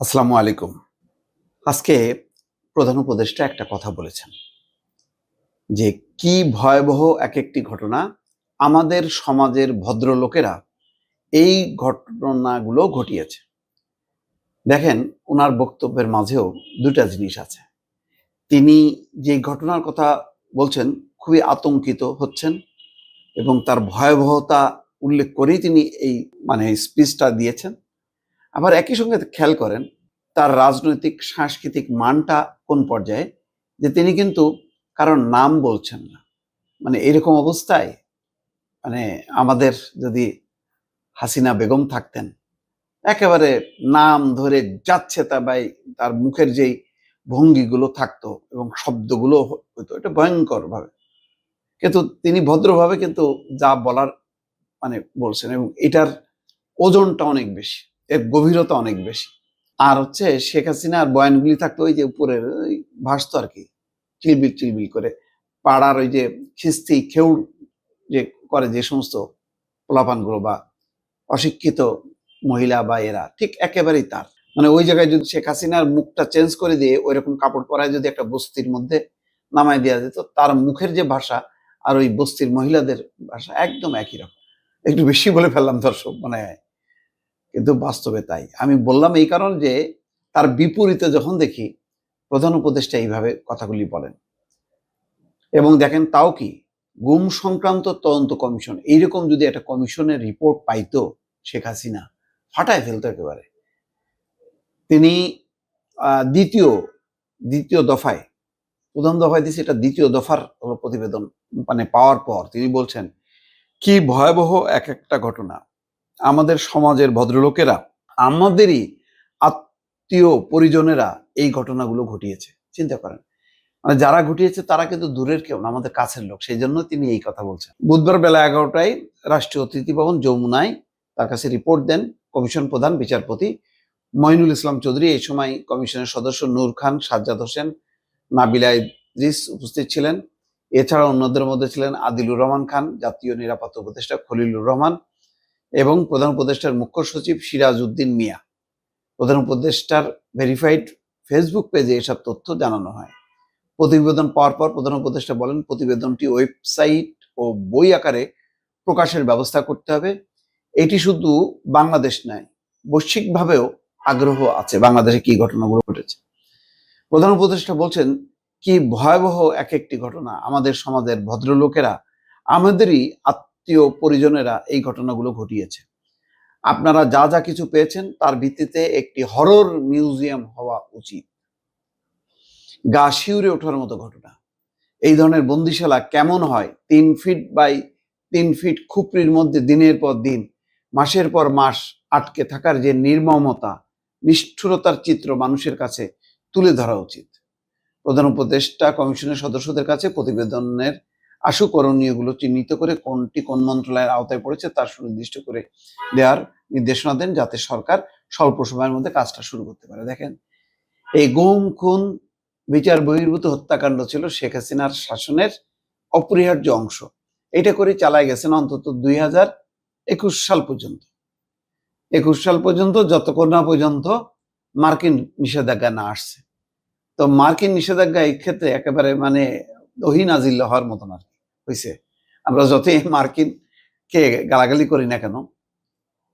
আসসালামু আলাইকুম। আজকে প্রধান উপদেষ্টা একটা কথা বলেছেন যে কি ভয়াবহ এক একটি ঘটনা আমাদের সমাজের ভদ্রলোকেরা এই ঘটনাগুলো ঘটিয়েছে। দেখেন ওনার বক্তব্যের মাঝেও দুটা জিনিস আছে। তিনি যে ঘটনার কথা বলছেন, খুবই আতঙ্কিত হচ্ছেন এবং তার ভয়াবহতা উল্লেখ করেই তিনি এই মানে স্পিচটা দিয়েছেন। আবার একই সঙ্গে খেয়াল করেন, তার রাজনৈতিক, সাংস্কৃতিক মানটা কোন পর্যায়ে? যে তিনি কিন্তু কারোর নাম বলছেন না। মানে এরকম অবস্থায় মানে আমাদের যদি হাসিনা বেগম থাকতেন, একেবারে নাম ধরে যাচ্ছে তা বাই তার মুখের যেই ভঙ্গিগুলো থাকতো এবং শব্দগুলো হতো এটা ভয়ঙ্কর ভাবে কিন্তু তিনি ভদ্রভাবে কিন্তু যা বলার মানে বলছেন এবং এটার ওজনটা অনেক বেশি। এর গভীরতা অনেক বেশি। আর হচ্ছে শেখ হাসিনার বয়ানগুলি থাকতো ওই যে উপরের, ওই ভাসতো আর কি, চিলবিল চিলবিল করে। পাড়ার ওই যে খিস্তি খেউড় যে করে যে সমস্ত পোলাপানগুলো বা অশিক্ষিত মহিলা বা এরা, ঠিক একেবারেই তার। মানে ওই জায়গায় যদি শেখ হাসিনার মুখটা চেঞ্জ করে দিয়ে ওই রকম কাপড় পরায় যদি একটা বস্তির মধ্যে নামায় দেওয়া যেত, তার মুখের যে ভাষা আর ওই বস্তির মহিলাদের ভাষা একদম একই রকম। একটু বেশি বলে ফেললাম দর্শক মানে কিন্তু বাস্তবে তাই। আমি বললাম এই কারণ যে, তার বিপরীতে যখন দেখি, প্রধান উপদেষ্টা এইভাবে কথাগুলি বলেন। এবং দেখেন তাও কি, গুম সংক্রান্ত তদন্ত কমিশন, এইরকম যদি একটা কমিশনের রিপোর্ট পাইতো শেখ হাসিনা, ফাটায় ফেলতো একেবারে। তিনি দ্বিতীয় দ্বিতীয় দফায় প্রথম দফায় দিয়েছে, এটা দ্বিতীয় দফার প্রতিবেদন মানে পাওয়ার পর তিনি বলছেন, কি ভয়াবহ এক একটা ঘটনা। আমাদের সমাজের ভদ্রলোকেরা, আমাদেরই আত্মীয় পরিজনেরা এই ঘটনাগুলো ঘটিয়েছে। চিন্তা করেন। মানে যারা ঘটিয়েছে তারা কিন্তু দূরের কেউ না, আমাদের কাছের লোক। সেই জন্য তিনি এই কথা বলছেন। বুধবার বেলা এগারোটায় রাষ্ট্রীয় অতিথি ভবন যমুনায় তার কাছে রিপোর্ট দেন কমিশন প্রধান বিচারপতি মইনুল ইসলাম চৌধুরী। এই সময় কমিশনের সদস্য নূর খান, সাজ্জাদ হোসেন, নাবিলা ইদ্রিস উপস্থিত ছিলেন। এছাড়া অন্যদের মধ্যে ছিলেন আদিলুর রহমান খান, জাতীয় নিরাপত্তা উপদেষ্টা খলিলুর রহমান এবং প্রধান উপদেষ্টার মুখ্য সচিব সিরাজ উদ্দিন মিয়া। প্রধান উপদেষ্টার ভেরিফাইড ফেসবুক পেজে এসব তথ্য জানানো হয়। প্রতিবেদন পাওয়ার পর প্রধান উপদেষ্টা বলেন, প্রতিবেদনটি ওয়েবসাইট ও বই আকারে প্রকাশের ব্যবস্থা করতে হবে। এটি শুধু বাংলাদেশ নয়, বৈশ্বিকভাবেও আগ্রহ আছে বাংলাদেশে কি ঘটনাগুলো ঘটেছে। প্রধান উপদেষ্টা বলছেন, কি ভয়াবহ এক একটি ঘটনা আমাদের সমাজের ভদ্রলোকেরা আমাদেরই আত্মীয় পরিজনেরা এই ঘটনাগুলো ঘটিয়েছে। আপনারা যা যা কিছু পেয়েছেন তার ভিত্তিতে একটি হরর মিউজিয়াম হওয়া উচিত। গা শিউরে ওঠার মতো ঘটনা। এই ধরনের বন্দিশালা কেমন হয়? তিন ফিট বাই তিন ফিট খুপড়ির মধ্যে দিনের পর দিন, মাসের পর মাস আটকে থাকার যে নির্মমতা, নিষ্ঠুরতার চিত্র মানুষের কাছে তুলে ধরা উচিত। প্রধান উপদেষ্টা, কমিশনের সদস্যদের কাছে প্রতিবেদনের আশু করণীয়গুলো চিহ্নিত করে কোনটি কোন মন্ত্রণালয়ের আওতায় পড়েছে তার সুনির্দিষ্ট করে দেওয়ার নির্দেশনা দেন যাতে সরকার স্বল্প সময়ের মধ্যে কাজটা শুরু করতে পারে। দেখেন, এই গুম, খুন, বিচার বহির্ভূত হত্যাকাণ্ড ছিল শেখ হাসিনার শাসনের অপরিহার্য অংশ। এটা করে চালায় গেছেন অন্তত দুই হাজার একুশ সাল পর্যন্ত। একুশ সাল পর্যন্ত যতক্ষণ না পর্যন্ত মার্কিন নিষেধাজ্ঞা না আসছে। তো মার্কিন নিষেধাজ্ঞা এই ক্ষেত্রে একেবারে মানে দহি নাজিল্লা হওয়ার মতন আর কি হয়েছে আমরা যতই মার্কিন কে গালাগালি করি না কেন,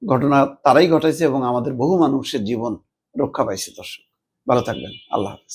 ঘটনা তারাই ঘটাইছে এবং আমাদের বহু মানুষের জীবন রক্ষা পাইছে দর্শক। ভালো থাকবেন। আল্লাহ হাফেজ।